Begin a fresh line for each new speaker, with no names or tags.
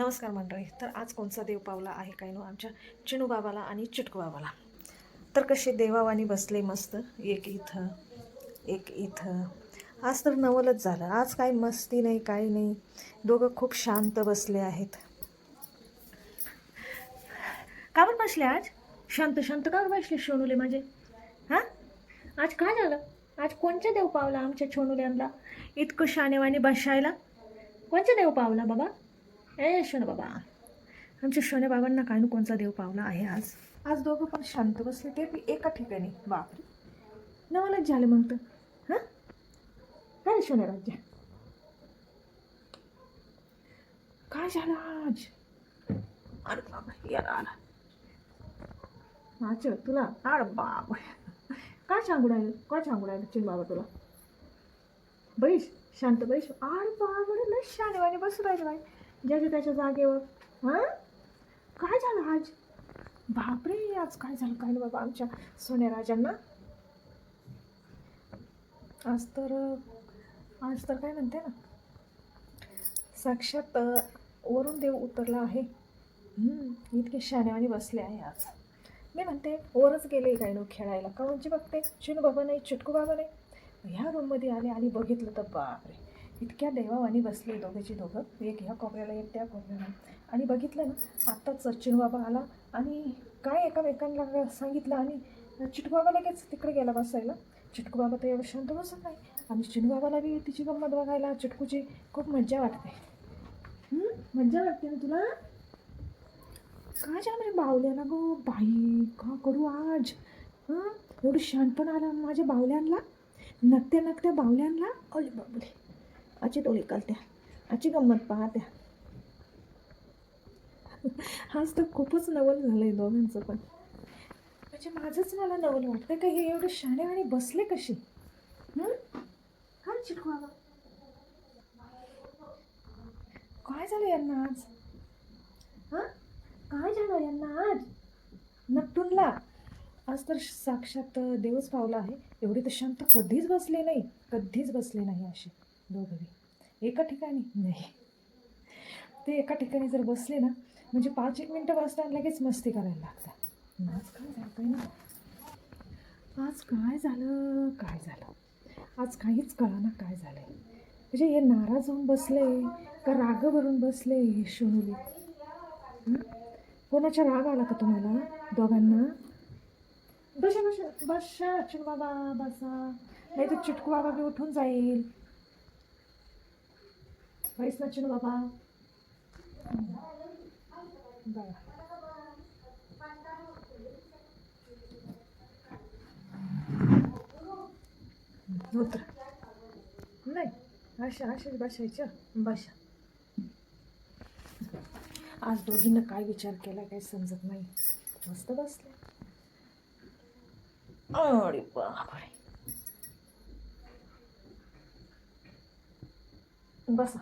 नमस्कार मंडळी तर आज कोणचा देव पावला आहे काय नो? आमच्या चिनू बाबाला आणि चिटकू बाबाला. तर कसे देवावानी बसले मस्त एक इथं एक इथं. आज तर नवलच झालं. आज काय मस्ती नाही काही नाही. दोघं खूप शांत बसले आहेत. का बरं बसले आज? शांत शांत का बरं बसले सोनूले माझे? हां? आज काय झालं? आज कोणच्या देव पावला आमच्या छोनुल्यांना इतकं शानेवाने बसायला? कोणचा देव पावला बाबा? ए शोने बाबा. आमच्या शोने बाबांना काय नु कोणचा देव पावला आहे आज? आज दोघं पण शांत बसले ते बी एका ठिकाणी. बापरे. नवलच झालं मग तर. हां? काय शोने राज्य. काय झालं आज? अरे बाबा याला आला. अच्छा तुला अरे बाबा. काय सांगू राहिलं काय सांगू राहिलं चिन बाबा तुला? बैस शांत बैस. अरे बाबा लय शानेवाने बसू राहिले बाई. ज्याच्या त्याच्या जागेवर. हां? काय झालं आज? बापरे आज काय झालं काय बाबा आमच्या सोन्याराजांना आज तर आज तर काय म्हणते ना? साक्षात वरून देव उतरला आहे. इतके शानेवाने बसले आहे आज. मी म्हणते वरच गेले काय नो खेळायला काऊनची म्हणजे बघते? चिनू बाबा नाही चिटकू बाबा नाही ह्या रूममध्ये आले आणि बघितलं तर बापरे. इतक्या देवावानी बसले दोघेची दोघं. एक ह्या कोपऱ्याला एक त्या कोपऱ्याला. आणि बघितलं ना आत्ताच चिनू बाबा आला आणि काय एकामेकांना सांगितलं आणि चिटकू बाबा लगेच तिकडे गेला बसायला. चिटकू बाबा तर एवढं शांत बसत नाही. आणि चिनू बाबाला बी तिची गंमत बघायला चिटकूची खूप मज्जा वाटते? मज्जा वाटते ना तुला? काय झालं म्हणजे बावल्याला गो? बाई का करू आज? हां? एवढं शांतपण आलं माझ्या बावल्यांना? नकत्या नकत्या बावल्यांना? अरे बाबले आजी तो कालत्या अची गंमत पाहत्या आज तर खूपच नवल झालं आहे दोघांचं पण. म्हणजे माझंच मला नवल वाटतं का? हे एवढे शाणे आणि बसले कसे? हा? चिटकू काय झालं यांना आज? हां? काय झालं यांना आज? नक्टूनला आज तर साक्षात देवच पावला आहे. एवढी तर शांत कधीच बसले नाही. कधीच बसले नाही असे. दोघंही. एका ठिकाणी नाही. ते एका ठिकाणी जर बसले ना म्हणजे पाच एक मिनटं बसतात लगेच मस्ती करायला लागतात. आज काय झालं ना? आज काय झालं? काय झालं? आज काहीच कळाना काय झालं म्हणजे हे नाराज होऊन बसले का राग भरून बसले हे शोनुले? कोणाचा राग आला का तुम्हाला दोघांना? बसा बसा बसा चिटू बाबा बसा. नाही तर चिटकू बाबा बी उठून जाईल. बैस ना बाबा हं. बघा उतर नाही अशा अशाच बसायच्या बशा आज दोघींना काय विचार केला काही समजत नाही मस्त बसले अरे बापरे बसा